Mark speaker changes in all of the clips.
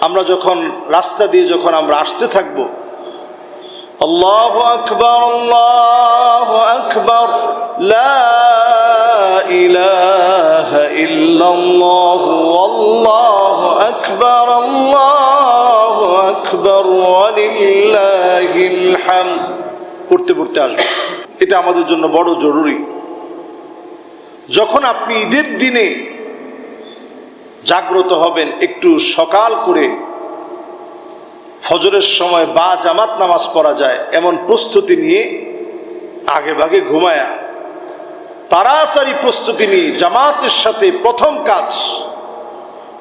Speaker 1: আমরা যখন রাস্তা দিয়ে যখন আমরা আসতে থাকব, আল্লাহ আকবর আল্লাহ আকবর আল্লাহু আকবর আল্লাহু আকবর পড়তে পড়তে আসবে। এটা আমাদের জন্য বড় জরুরি। যখন আপনি ঈদের দিনে জাগ্রত হবেন একটু সকাল করে। ফজরের সময় বা জামাত নামাজ পড়া যায় এমন প্রস্তুতি নিয়ে আগে ভাগে ঘুমায়া। তাড়াতাড়ি প্রস্তুতি নিয়ে জামাতের সাথে প্রথম কাজ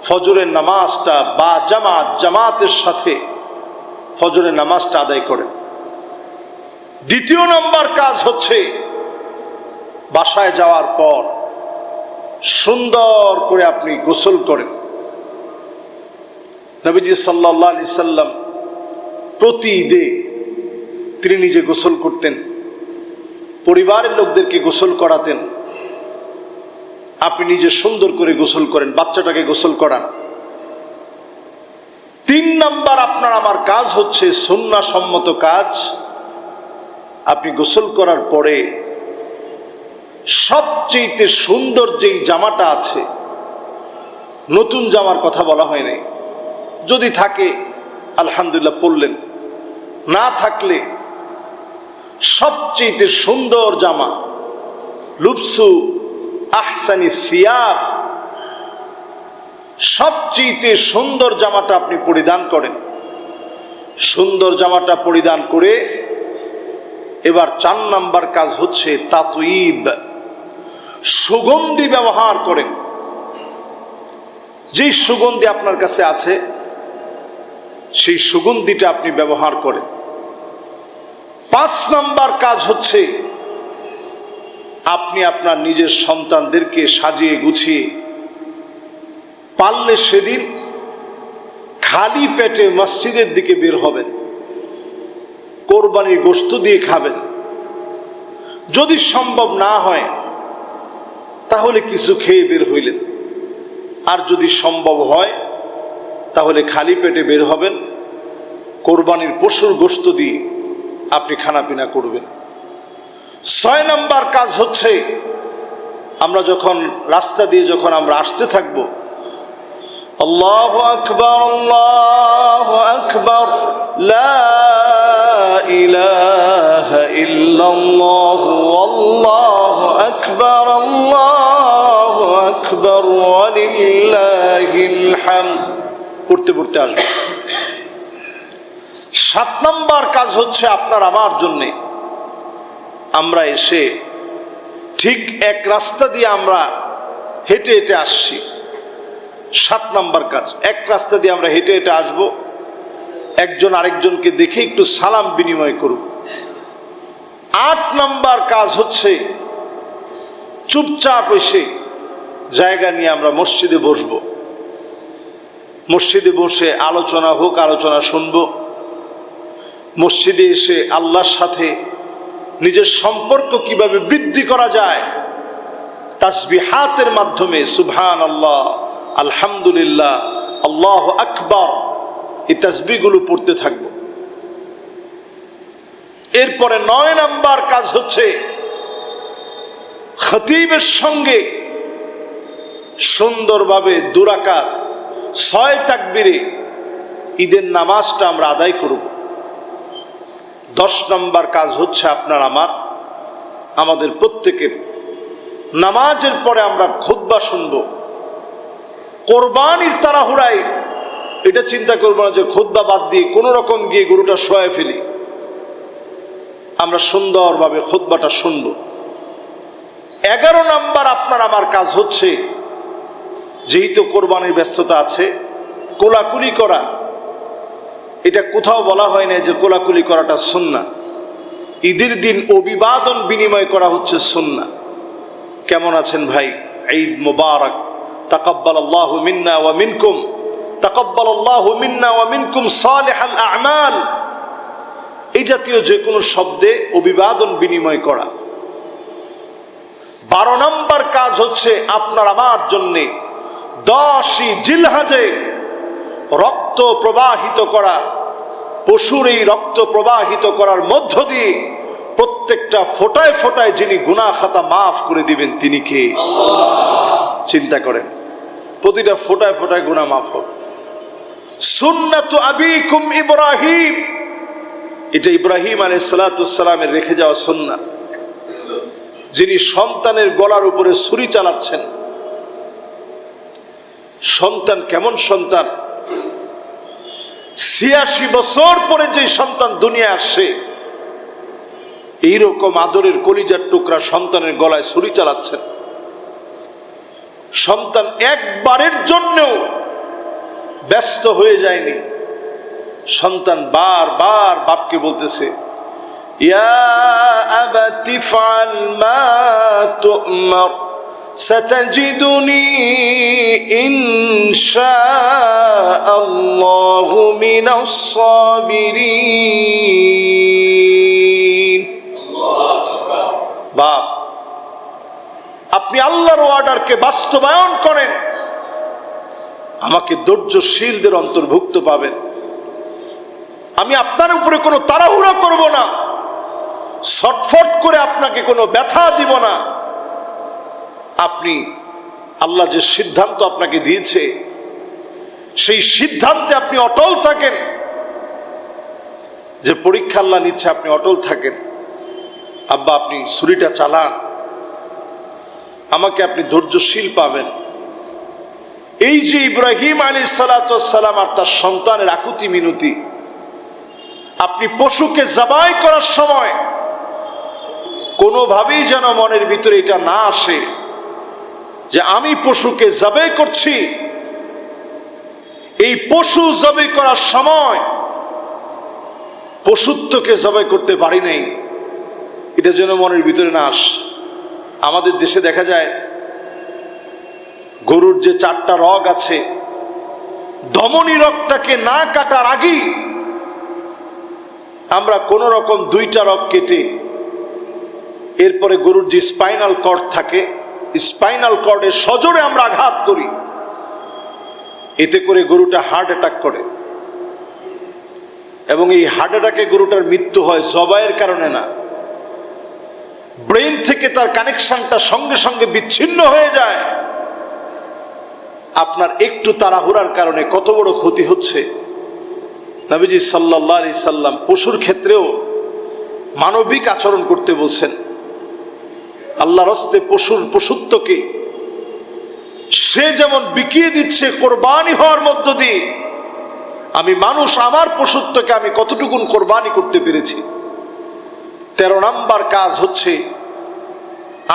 Speaker 1: ফজরের নামাজটা বা জামাত জামাতের সাথে ফজরের নামাজটা আদায় করেন। দ্বিতীয় নম্বর কাজ হচ্ছে বাসায় যাওয়ার পর সুন্দর করে আপনি গোসল করেন। নবীজি সাল্লাহ আলি সাল্লাম প্রতি ঈদে তিনি নিজে গোসল করতেন, পরিবারের লোকদেরকে গোসল করাতেন। আপনি নিজে সুন্দর করে গোসল করেন, বাচ্চাটাকে গোসল করান। তিন নাম্বার আপনার আমার কাজ হচ্ছে সন্ন্যাসম্মত কাজ। আপনি গোসল করার পরে সবচেয়ে সুন্দর যেই জামাটা আছে, নতুন জামার কথা বলা হয় নাই। যদি থাকে, আলহামদুলিল্লাহ পড়লেন না থাকলে সবচেয়ে সুন্দর জামা লুপসু আহসানি সিয়াব সবচেয়ে সুন্দর জামাটা আপনি পরিধান করেন। সুন্দর জামাটা পরিধান করে, এবার চার নাম্বার কাজ হচ্ছে তাতুইব। সুগন্ধি ব্যবহার করেন যেই সুগন্ধি আপনার কাছে আছে, সেই সুগন্ধিটা আপনি ব্যবহার করেন। পাঁচ নাম্বার কাজ হচ্ছে, আপনি আপনার নিজের সন্তানদেরকে সাজিয়ে গুছিয়ে, পারলে সেদিন খালি পেটে মসজিদের দিকে বের হবেন, কোরবানির গোস্ত দিয়ে খাবেন। যদি সম্ভব না হয় তাহলে কিছু খেয়ে বের হইলেন। আর যদি সম্ভব হয়, তাহলে খালি পেটে বের হবেন। কোরবানির পশুর গোস্ত দিয়ে আপনি খানাপিনা করবেন। ছয় নম্বর কাজ হচ্ছে, আমরা যখন রাস্তা দিয়ে যখন আমরা আসতে থাকব, আল্লাহ আকবর আল্লাহ আকবর আল্লাহু আকবর, আল্লাহু আকবর পড়তে পড়তে আসবে। সাত নম্বর কাজ হচ্ছে আপনার আমার জন্যে। আমরা এসে ঠিক এক রাস্তা দিয়ে আমরা হেঁটে হেঁটে আসছি। সাত নাম্বার কাজ, এক রাস্তা দিয়ে আমরা হেঁটে হেঁটে আসব। একজন আরেকজনকে দেখে একটু সালাম বিনিময় করব আট নাম্বার কাজ হচ্ছে চুপচাপ এসে জায়গা নিয়ে আমরা মসজিদে বসব। মসজিদে বসে আলোচনা হোক, আলোচনা শুনব। মসজিদে এসে আল্লাহর সাথে নিজের সম্পর্ক কীভাবে বৃদ্ধি করা যায়, তাসবিহাতের মাধ্যমে সুবহান আল্লাহ আলহামদুলিল্লাহ, আল্লাহ আকবর এই তাসবিগুলো পড়তে থাকব। এরপরে নয় নাম্বার কাজ হচ্ছে, খতিবের সঙ্গে সুন্দরভাবে দুরাকার ছয় তাকবিরে ঈদের নামাজটা আমরা আদায় করব। দশ নম্বর কাজ হচ্ছে আপনার আমার, আমাদের প্রত্যেকের। নামাজের পরে আমরা খুদ্া শুনব। কোরবানির তাড়াহুড়ায় এটা চিন্তা করব না যে খুদ্া বাদ দিয়ে কোনো রকম গিয়ে গরুটা শোয়ে ফেলি। আমরা সুন্দরভাবে খুদ্বাটা শুনব। এগারো নাম্বার আপনার আমার কাজ হচ্ছে যেহেতু কোরবানির ব্যস্ততা আছে, কোলাকুলি করা, এটা কোথাও বলা হয় না যে কোলাকুলি করাটা সুন্না ঈদের দিন অভিবাদন বিনিময় করা হচ্ছে সুন্না কেমন আছেন ভাই? ঈদ মুবারক। তাকাব্বাল আল্লাহ মিন্না ওয়া মিনকুম। তাকাব্বাল আল্লাহ মিন্না ওয়া মিনকুম সালিহাল আ'মাল। এই জাতীয় যে কোনো শব্দে অভিবাদন বিনিময় করা। বারো নম্বর কাজ হচ্ছে আপনার আমার জন্যে দশই জিলহাজে রক্ত প্রবাহিত করা পশুর এই রক্ত প্রবাহিত করার মধ্য দিয়ে প্রত্যেকটা ফোটায় ফোটায় যিনি গুনাহ খাতা মাফ করে দিবেন, তিনি কে? চিন্তা করেন, প্রতিটা ফোটায় ফোটায় গুনাহ মাফ হবে সুন্নাতু ইব্রাহিম, এটা ইব্রাহিম আলাইহিস সালামের রেখে যাওয়া সুন্নাত যিনি সন্তানের গলার উপরে ছুরি চালাচ্ছেন সন্তান কেমন সন্তান? ছিয়াশি বছর পরে যে সন্তান দুনিয়া আসছে এইরকম আদরের কলিজার টুকরা সন্তানের গলায় ছুরি চালাচ্ছেন। সন্তান একবারের জন্যও ব্যস্ত হয়ে যায়নি। সন্তান বার বার বাপকে বলতেছে, ইয়া আবাতি ফাল মা তু'মার। ستجدني إن شاء الله من الصابرين বাপ আপনি আল্লাহর অর্ডারকে বাস্তবায়ন করেন আমাকে ধৈর্যশীলদের অন্তর্ভুক্ত পাবেন আমি আপনার উপরে কোনো তাড়াহুড়া করব না ছটফট করে আপনাকে কোনো ব্যথা দিব না আপনি, আল্লাহ যে সিদ্ধান্ত আপনাকে দিয়েছে, সেই সিদ্ধান্তে আপনি অটল থাকেন। যে পরীক্ষা আল্লাহ নিচ্ছে, আপনি অটল থাকেন। আব্বা, আপনি ছুরিটা চালান। আমাকে আপনি ধৈর্যশীল পাবেন। এই যে ইব্রাহিম আলী সালাতাম আর তার সন্তানের আকুতি মিনতি, আপনি পশুকে জবাই করার সময় কোনোভাবেই যেন মনের ভিতরে এটা না আসে। যে আমি পশুকে জবাই করছি। এই পশু জবাই করার সময় পশুত্বকে জবাই করতে পারি নাই। এটা যেন মনের ভিতরে না আস। আমাদের দেশে দেখা যায়, গরুর যে চারটা রগ আছে, ধমনী রগটাকে না কাটার আগেই আমরা কোন রকম দুইটা রগ কেটে, এরপরে গরুর যে স্পাইনাল কর্ড থাকে স্পাইনাল কর্ডে সজোরে আমরা আঘাত করি। এতে করে গরুটা হার্ট অ্যাটাক করে। এবং এই হার্ট অ্যাটাকে গরুটার মৃত্যু হয় জবাইয়ের কারণে না। ব্রেন থেকে তার কানেকশনটা সঙ্গে সঙ্গে বিচ্ছিন্ন হয়ে যায়। আপনার একটু তাড়াহুড়ার কারণে কত বড় ক্ষতি হচ্ছে। নবীজি সাল্লাহ সাল্লাম পশুর ক্ষেত্রেও মানবিক আচরণ করতে বলছেন। আল্লাহ রস্তে পশুর পশুত্বকে সে যেমন বিকিয়ে দিচ্ছে কোরবানি হওয়ার মধ্য দিয়ে, আমি মানুষ আমার পশুত্বকে আমি কতটুকুন কোরবানি করতে পেরেছি। তেরো নাম্বার কাজ হচ্ছে,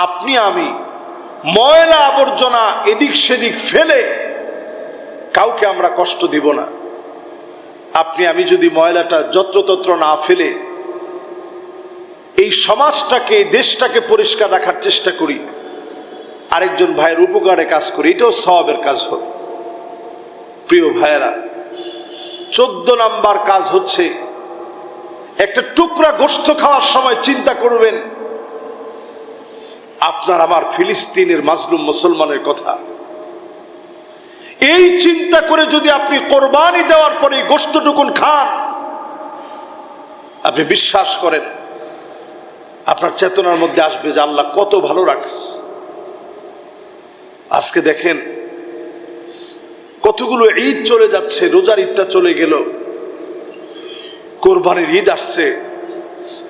Speaker 1: আপনি আমি ময়লা আবর্জনা এদিক সেদিক ফেলে কাউকে আমরা কষ্ট দিব না। আপনি আমি যদি ময়লাটা যত্রতত্র না ফেলে এই সমাজটাকে, দেশটাকে পরিষ্কার রাখার চেষ্টা করি। আরেকজন ভাইয়ের উপকারে কাজ করি, এটাও সবের কাজ হবে। প্রিয় ভাইয়েরা, চোদ্দ নাম্বার কাজ হচ্ছে, একটা টুকরা গোস্ত খাওয়ার সময় চিন্তা করবেন, আপনার আমার ফিলিস্তিনের মাজলুম মুসলমানের কথা। এই চিন্তা করে যদি আপনি কোরবানি দেওয়ার পরে গোস্তটুকুন খান, আপনি বিশ্বাস করেন আপনার চেতনার মধ্যে আসবে যে আল্লাহ কত ভালো রাখছে। আজকে দেখেন, কতগুলো ঈদ চলে যাচ্ছে, রোজার ঈদটা চলে গেল, কোরবানির ঈদ আসছে।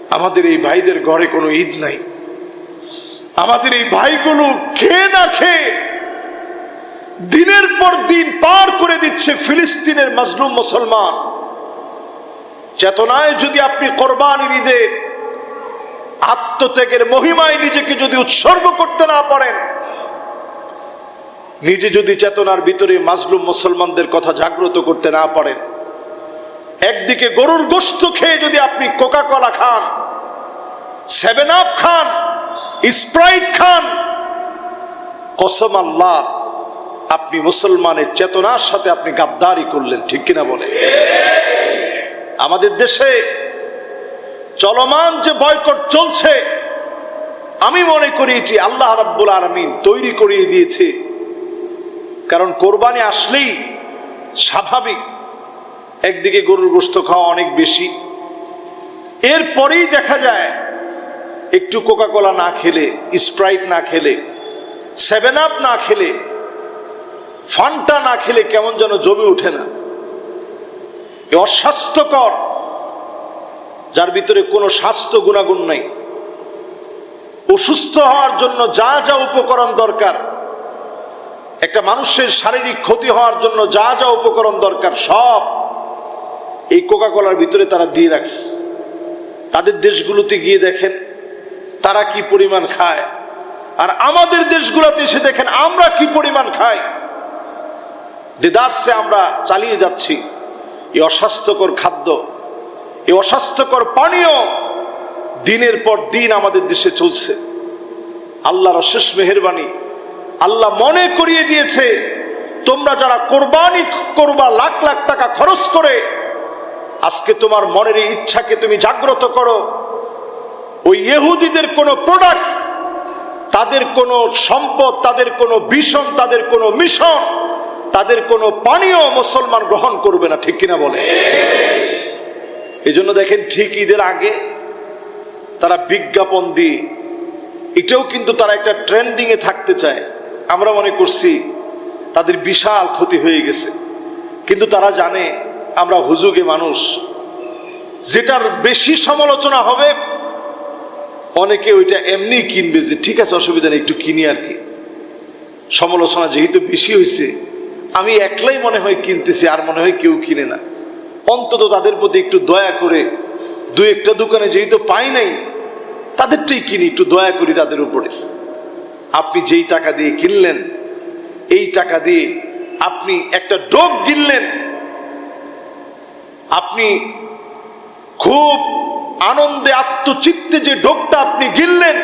Speaker 1: আমাদের এই ভাইদের ঘরে কোনো ঈদ নাই। আমাদের এই ভাইগুলো খেয়ে না খেয়ে দিনের পর দিন পার করে দিচ্ছে ফিলিস্তিনের মাজলুম মুসলমান। চেতনায় যদি আপনি কোরবানির ঈদে আত্মত্যাগের মহিমায় নিজেকে যদি উৎসর্গ করতে না পারেন, নিজে যদি চেতনার ভিতরে মাজলুম মুসলমানদের কথা জাগ্রত করতে না পারেন, একদিকে গরুর গোস্ত খেয়ে যদি আপনি কোকা কলা খান সেভেন আপ খান স্প্রাইট খান, কসম আল্লাহ, আপনি মুসলমানের চেতনার সাথে আপনি গাদ্দারি করলেন, ঠিক কিনা বলে আমাদের দেশে চলমান যে বয়কট চলছে, আমি মনে করি এটি আল্লাহ রাব্বুল আলমিন তৈরি করিয়ে দিয়েছে। কারণ কোরবানি আসলেই স্বাভাবিক, একদিকে গরুর গোস্ত খাওয়া অনেক বেশি। এরপরেই দেখা যায়, একটু কোকা কোলা না খেলে, স্প্রাইট না খেলে, সেভেন আপ না খেলে, ফান্টা না খেলে কেমন যেন জমে ওঠে না। অস্বাস্থ্যকর যার ভিতরে কোনো স্বাস্থ্য গুণাগুণ নাই। অসুস্থ হওয়ার জন্য যা যা উপকরণ দরকার, একটা মানুষের শারীরিক ক্ষতি হওয়ার জন্য যা যা উপকরণ দরকার, সব এই কোকা কোলার ভিতরে তারা দিয়ে রাখছে। তাদের দেশগুলোতে গিয়ে দেখেন, তারা কি পরিমাণ খায়? আর আমাদের দেশগুলোতে এসে দেখেন, আমরা কি পরিমাণ খাই? দেদার্সে আমরা চালিয়ে যাচ্ছি, এই অস্বাস্থ্যকর খাদ্য এই অস্বাস্থ্যকর পানীয় দিনের পর দিন আমাদের দেশে চলছে। আল্লাহর অশেষ মেহরবানি। আল্লাহ মনে করিয়ে দিয়েছে, তোমরা যারা কোরবানি করবা লাখ লাখ টাকা খরচ করে, আজকে তোমার মনের ইচ্ছাকে তুমি জাগ্রত করো। ওই ইহুদিদের কোনো প্রোডাক্ট তাদের কোনো সম্পদ, তাদের কোনো ভীষণ তাদের কোনো মিশন, তাদের কোনো পানীয় মুসলমান গ্রহণ করবে না, ঠিক কিনা বলে? এই জন্য দেখেন ঠিক ঈদের আগে তারা বিজ্ঞাপন দিয়ে, এটাও কিন্তু তারা একটা ট্রেন্ডিং এ থাকতে চায়। আমরা মনে করছি তাদের বিশাল ক্ষতি হয়ে গেছে। কিন্তু তারা জানে আমরা হুজুগে মানুষ। যেটার বেশি সমালোচনা হবে, অনেকে ওইটা এমনি কিনবে যে, ঠিক আছে, অসুবিধা নেই, একটু কিনি আর কি। সমালোচনা যেহেতু বেশি হয়েছে আমি একলাই মনে হয় কিনতেছি, আর মনে হয় কেউ কিনে না। অন্তত তাদের প্রতি একটু দয়া করে দু একটা দোকানে যেহেতু পাই নাই, তাদেরটাই কিনি একটু দয়া করি তাদের উপরে। আপনি যেই টাকা দিয়ে কিনলেন, এই টাকা দিয়ে আপনি একটা ডোক কিনলেন আপনি খুব আনন্দে, আত্মচিত্তে যে ডোকটা আপনি গিললেন,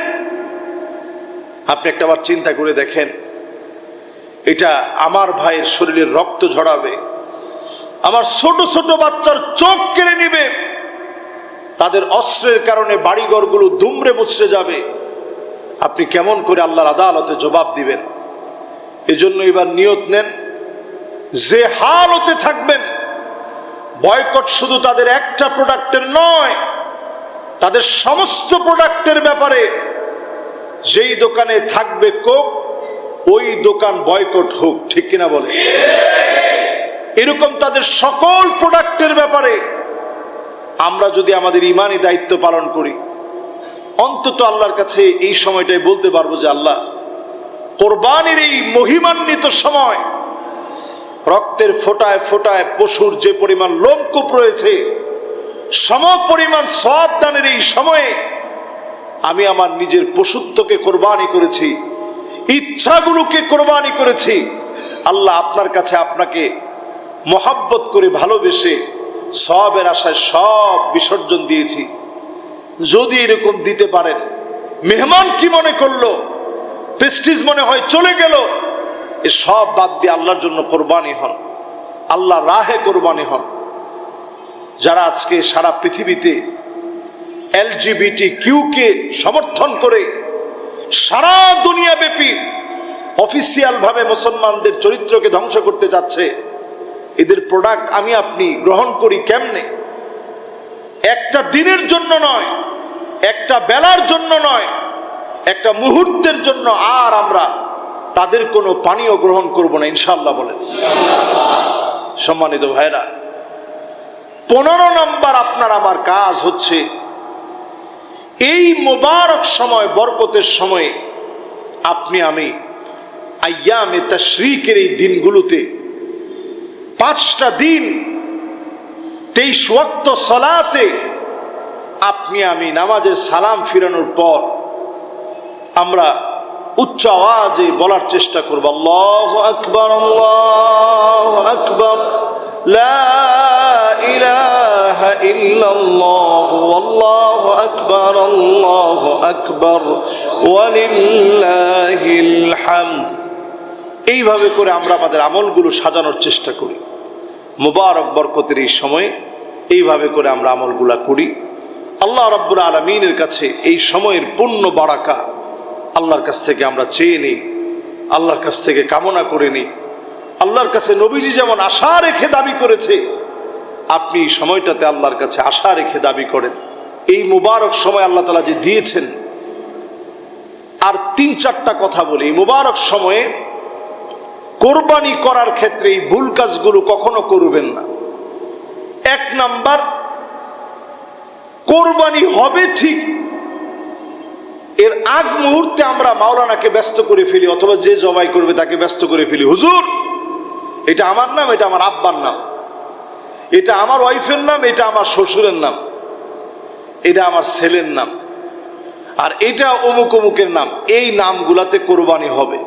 Speaker 1: আপনি একটা বার চিন্তা করে দেখেন, এটা আমার ভাইয়ের শরীরের রক্ত ঝরাবে আমার ছোট ছোট বাচ্চার চোখ কেড়ে নিবে। তাদের অস্ত্রের কারণে বাড়িঘরগুলো দুমড়ে মুচড়ে যাবে। আপনি কেমন করে আল্লাহর আদালতে জবাব দিবেন? এজন্য এবার নিয়ত নেন, যে হালতে থাকবেন, বয়কট শুধু তাদের একটা প্রোডাক্টের নয়, তাদের সমস্ত প্রোডাক্টের ব্যাপারে। যেই দোকানে থাকবে কোক, ওই দোকান বয়কট হোক, ঠিক কিনা বলে? এরকম তাদের সকল প্রোডাক্টের ব্যাপারে আমরা যদি আমাদের ইমানই দায়িত্ব পালন করি, অন্তত আল্লাহর কাছে এই সময়টাই বলতে পারব যে আল্লাহ, কোরবানির এই মহিমান্বিত সময় রক্তের ফোটায় ফোটায় পশুর যে পরিমাণ লোমকূপ রয়েছে, সম পরিমাণ সব এই সময়ে আমি আমার নিজের পশুত্বকে কোরবানি করেছি, ইচ্ছাগুলোকে কোরবানি করেছি। আল্লাহ আপনার কাছে আপনাকে মহাব্বত করে ভালোবেসে সবের আশায় সব বিসর্জন দিয়েছি। যদি এরকম দিতে পারেন, মেহমান কি মনে করল? প্রেস্টিজ মনে হয় চলে গেল। এ সব বাদ দিয়ে আল্লাহর জন্য কোরবানি হন। আল্লাহ রাহে কোরবানি হন। যারা আজকে সারা পৃথিবীতে এলজিবিটি কিউকে সমর্থন করে সারা দুনিয়াব্যাপী অফিসিয়াল ভাবে মুসলমানদের চরিত্রকে ধ্বংস করতে যাচ্ছে এদের প্রোডাক্ট আমি আপনি গ্রহণ করি কেমনে? একটা দিনের জন্য নয়, একটা বেলার জন্য নয়, একটা মুহূর্তের জন্য আর আমরা তাদের কোনো পানীয় গ্রহণ করব না ইনশাল্লাহ বলেন। সম্মানিত ভাইরা পনেরো নম্বর আপনার আমার কাজ হচ্ছে এই মোবারক সময়, বরকতের সময়ে আপনি আমি আয়ামে তা শ্রীকের এই দিনগুলোতে পাঁচটা দিন, তেইশ ওয়াক্ত সলাতে আপনি আমি নামাজের সালাম ফিরানোর পর আমরা উচ্চ আওয়াজে বলার চেষ্টা করব, আল্লাহ আকবর আল্লাহ আকবর আকবার এইভাবে করে আমরা আমাদের আমলগুলো সাজানোর চেষ্টা করি। মোবারক বরকতের এই সময়ে এইভাবে করে আমরা আমলগুলা করি। আল্লাহ রব্বুল আলমিনের কাছে এই সময়ের পূর্ণ বারাকা আল্লাহর কাছ থেকে আমরা চেয়ে নিই, আল্লাহর কাছ থেকে কামনা করে নিই। আল্লাহর কাছে নবীজি যেমন আশা রেখে দাবি করেছে, আপনি এই সময়টাতে আল্লাহর কাছে আশা রেখে দাবি করেন। এই মুবারক সময় আল্লাহ তালা যে দিয়েছেন, আর তিন চারটা কথা বলি। মুবারক সময়ে কোরবানি করার ক্ষেত্রে এই ভুল কাজগুলো কখনো করবেন না। এক নাম্বার, কোরবানি হবে ঠিক, এর আগ মুহূর্তে আমরা মাওলানাকে ব্যস্ত করে ফেলি অথবা যে জবাই করবে তাকে ব্যস্ত করে ফেলি। হুজুর, এটা আমার নাম, এটা আমার আব্বার নাম, এটা আমার ওয়াইফের নাম, এটা আমার শ্বশুরের নাম, এটা আমার ছেলের নাম, আর এটা অমুক অমুকের নাম, এই নামগুলাতে কোরবানি হবে।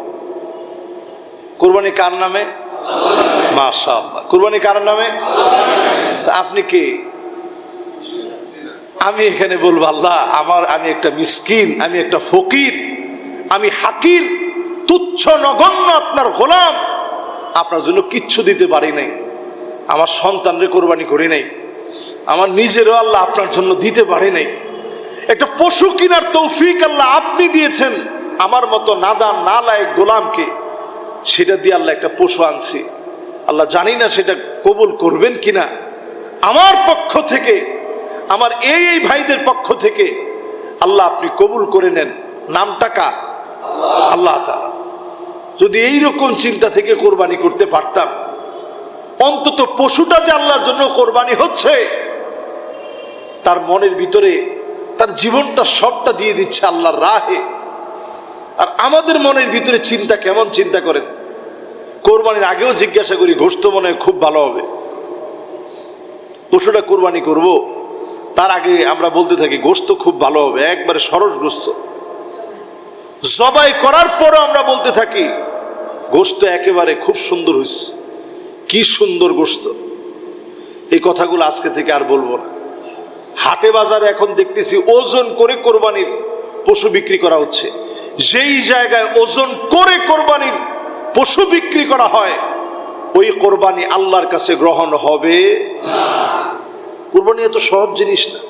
Speaker 1: কোরবানি কার নামে? আল্লাহ কোরবানি কার নামে? আপনি কে? আমি এখানে বলব, আল্লাহ, আমার, আমি একটা মিসকিন, আমি একটা ফকির, আমি হাকির, তুচ্ছ নগণ্য আপনার গোলাম। আপনার জন্য কিচ্ছু দিতে পারি নাই। আমার সন্তানরে কোরবানি করি নাই। আমার নিজেরও আল্লাহ আপনার জন্য দিতে পারি নাই। একটা পশু কিনার তৌফিক আল্লাহ আপনি দিয়েছেন। আমার মতো নাদান না লায়ক গোলামকে সেটা দিয়ে আল্লাহ একটা পশু আনছি। আল্লাহ জানি না সেটা কবুল করবেন কিনা। আমার পক্ষ থেকে, আমার এই এই ভাইদের পক্ষ থেকে আল্লাহ আপনি কবুল করে নেন। নামটা কার? আল্লাহ যদি এই রকম চিন্তা থেকে কোরবানি করতে পারতাম, অন্তত পশুটা যে আল্লাহর জন্য কোরবানি হচ্ছে, তার মনের ভিতরে, তার জীবনটা সবটা দিয়ে দিচ্ছে আল্লাহর রাহে। আর আমাদের মনের ভিতরে চিন্তা কেমন চিন্তা করেন? কোরবানির আগেও জিজ্ঞাসা করি গোস্ত মনে খুব ভালো হবে। পশুটা কোরবানি করব, তার আগে আমরা বলতে থাকি গোস্ত খুব ভালো হবে, একবারে সরস গোস্ত। জবাই করার পরও আমরা বলতে থাকি গোস্ত একেবারে খুব সুন্দর হয়েছে কি সুন্দর গোস্ত। এই কথাগুলো আজকে থেকে আর বলব না। হাটে বাজারে এখন দেখতেছি ওজন করে কোরবানির পশু বিক্রি করা হচ্ছে। যেই জায়গায় ওজন করে কোরবানির পশু বিক্রি করা হয়, ওই কোরবানি আল্লাহর কাছে গ্রহণ হবে কোরবানি এত সহজ জিনিস না।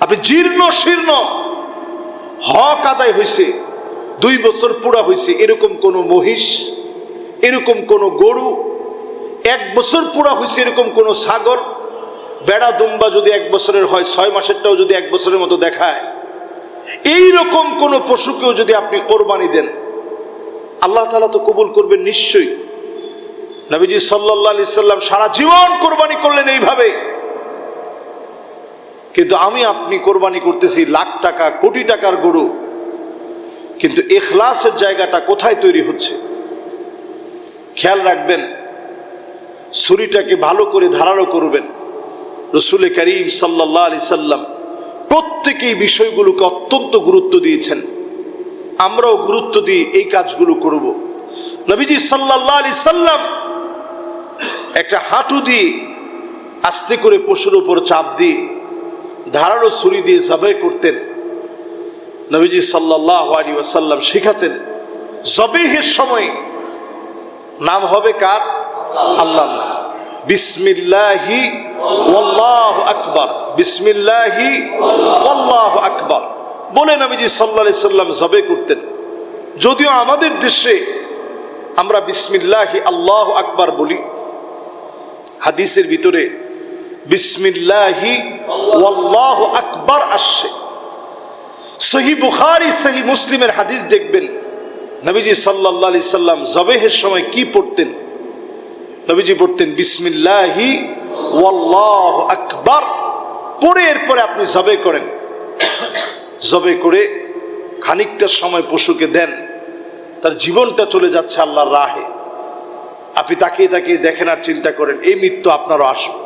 Speaker 1: আপনি জীর্ণ শীর্ণ হক আদায় হয়েছে দুই বছর পুরা হয়েছে এরকম কোনো মহিষ, এরকম কোনো গরু, এক বছর পুরা হয়েছে এরকম কোনো সাগর বেড়া দুম্বা যদি এক বছরের হয়, ছয় মাসেরটাও যদি এক বছরের মতো দেখায় এই রকম কোনো পশুকেও যদি আপনি কোরবানি দেন, আল্লাহ তালা তো কবুল করবেন নিশ্চয়ই। নবীজি সাল্লাহ আলি সাল্লাম সারা জীবন কোরবানি করলেন এইভাবে। কিন্তু আমি আপনি কোরবানি করতেছি লাখ টাকা, কোটি টাকার গরু। কিন্তু এখলাসের জায়গাটা কোথায় তৈরি হচ্ছে? খেয়াল রাখবেন, ছুরিটাকে ভালো করে ধারালো করবেন। রসুল করিম সাল্লাহ আলি সাল্লাম প্রত্যেকেই বিষয়গুলোকে অত্যন্ত গুরুত্ব দিয়েছেন। আমরাও গুরুত্ব দিই এই কাজগুলো করব। নবীজি সাল্লাহ আলি সাল্লাম একটা হাঁটু দিয়ে আস্তে করে পশুর উপর চাপ দিয়ে ধারালো ছুরি দিয়ে জবাই করতেন। নবীজি সাল্লাহ আলী ওয়াসাল্লাম শিখাতেন জবেহের সময় নাম হবে কার? আল্লাহ। বিসমিল্লাহি ওয়াল্লাহ আকবার। বিসমিল্লাহি ওয়াল্লাহ আকবার। বলে নবীজি সাল্লাহ সাল্লাম জবে করতেন। যদিও আমাদের দেশে আমরা বিসমিল্লাহি, আল্লাহ আকবার বলি। হাদিসের ভিতরে বিসমিল্লাহি ওয়াল্লাহ আকবার আসছে। সহি বুখারি, সহি মুসলিমের হাদিস দেখবেন। নবীজি সাল্লাহ সাল্লাম জবেহের সময় কি পড়তেন? নবীজি পড়তেন বিসমিল্লাহি ওয়াল্লাহ আকবার। পরে এরপরে আপনি জবে করেন। জবে করে খানিকটা সময় পশুকে দেন। তার জীবনটা চলে যাচ্ছে আল্লাহর রাহে। আপনি তাকিয়ে তাকিয়ে দেখেন আর চিন্তা করেন, এই মৃত্যু আপনারও আসবে।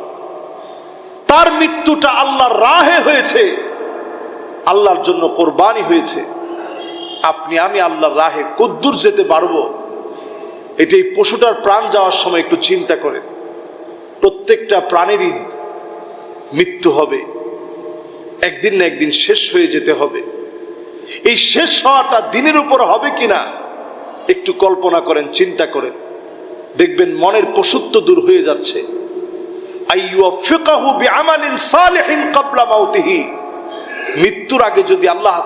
Speaker 1: তার মৃত্যুটা আল্লাহর রাহে হয়েছে। আল্লাহর জন্য কোরবানি হয়েছে। আপনি, আমি আল্লাহর রাহে কদ্দুর যেতে পারব। এটা পশুটার প্রাণ যাওয়ার সময় একটু চিন্তা করেন। প্রত্যেকটা প্রাণেরই মৃত্যু হবে। একদিন না একদিন শেষ হয়ে যেতে হবে। এই শেষ হওয়াটা দিনের উপর হবে কিনা, একটু কল্পনা করেন, চিন্তা করেন। দেখবেন মনের পশুত্ব দূর হয়ে যাচ্ছে। মৃত্যুর আগে যদি আল্লাহ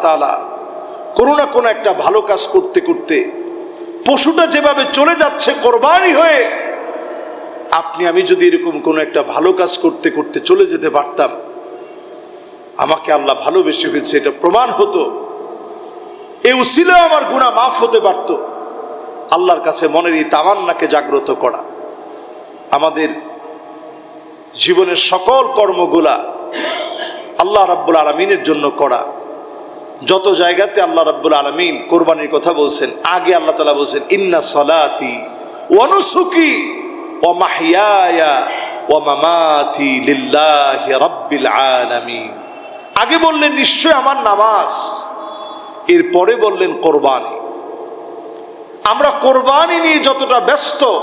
Speaker 1: কোনো না কোনো একটা ভালো কাজ করতে করতে পশুটা যেভাবে চলে যাচ্ছে কোরবানি হয়ে আপনি, আমি যদি এরকম কোনো একটা ভালো কাজ করতে করতে চলে যেতে পারতাম, আমাকে আল্লাহ ভালোবেসে ফেলছে, এটা প্রমাণ হতো। এ উসিলে আমার গুণা মাফ হতে পারত। আল্লাহর কাছে মনের এই তামান্নাকে জাগ্রত করা। আমাদের জীবনের সকল কর্মগুলা আল্লাহ রাব্বুল আলমিনের জন্য করা। যত জায়গাতে আল্লাহ রাব্বুল আলমিন কোরবানির কথা বলছেন, আগে আল্লাহ তালা বলছেন, ইন্না সলাতি অনুসুকি আগে বললেন নিশ্চয় আমার নামাজ। এরপরে বললেন, কোরবানি। আমরা কোরবানি নিয়ে যতটা ব্যস্ত,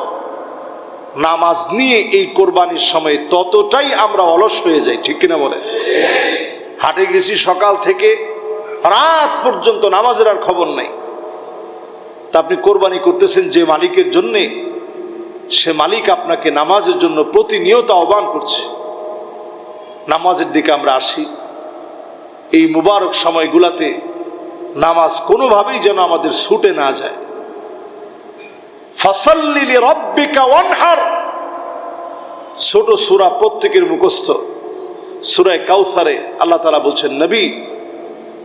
Speaker 1: নামাজ নিয়ে এই কোরবানির সময় ততটাই আমরা অলস হয়ে যাই, ঠিক কিনা বলেন? হাটে গেছি সকাল থেকে, রাত পর্যন্ত নামাজের আর খবর নাই। তা আপনি কোরবানি করতেছেন যে মালিকের জন্যে সে মালিক আপনাকে নামাজের জন্য প্রতিনিয়ত আহ্বান করছে। নামাজের দিকে আমরা আসি। এই মুবারক সময়গুলাতে নামাজ কোনোভাবেই যেন আমাদের ছুটে না যায়। ফসল্লিলি রব্বিকা ওয়ানহার। ছোট সুরা প্রত্যেকের মুখস্থ। সুরায় কাউসারে আল্লাহ তালা বলছেন, নবী,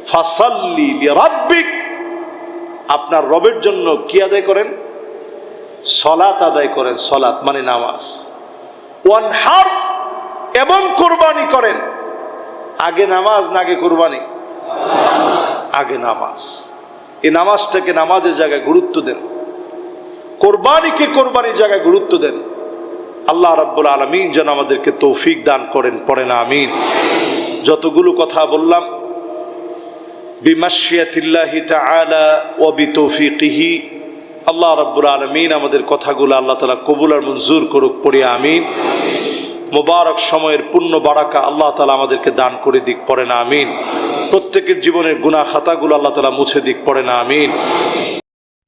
Speaker 1: ফাসাল্লি রব্বিক আপনার রবের জন্য কি আদায় করেন? সলাত আদায় করেন, সলাত মানে নামাজ। ওয়ান হার এবং কোরবানি করেন। আগে নামাজ না আগে কোরবানি? আগে নামাজ। এই নামাজটাকে নামাজের জায়গায় গুরুত্ব দেন। কোরবানিকে কোরবানির জায়গায় গুরুত্ব দেন। আল্লাহ রাব্বুল আলমিন যেন আমাদেরকে তৌফিক দান করেন, পড়েন, আমিন। যতগুলো কথা বললাম, বিমাশিয়াতিল্লাহি তাআলা ওয়া বিতৌফিকিহি আল্লাহ রব্বুর আলমিন আমাদের কথাগুলো আল্লাহ তালা কবুল আর মঞ্জুর করুক, পড়ে, আমিন। মোবারক সময়ের পূর্ণ বারাকা আল্লাহ তালা আমাদেরকে দান করে দিক, পড়ে না, আমিন। প্রত্যেকের জীবনের গুণা খাতাগুলো আল্লাহ তালা মুছে দিক, পড়ে না, আমিন।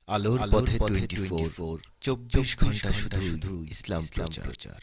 Speaker 2: আলোর পথে টোয়েন্টি ফোর, চব্বিশ ঘণ্টা শুধু ইসলাম প্রচার।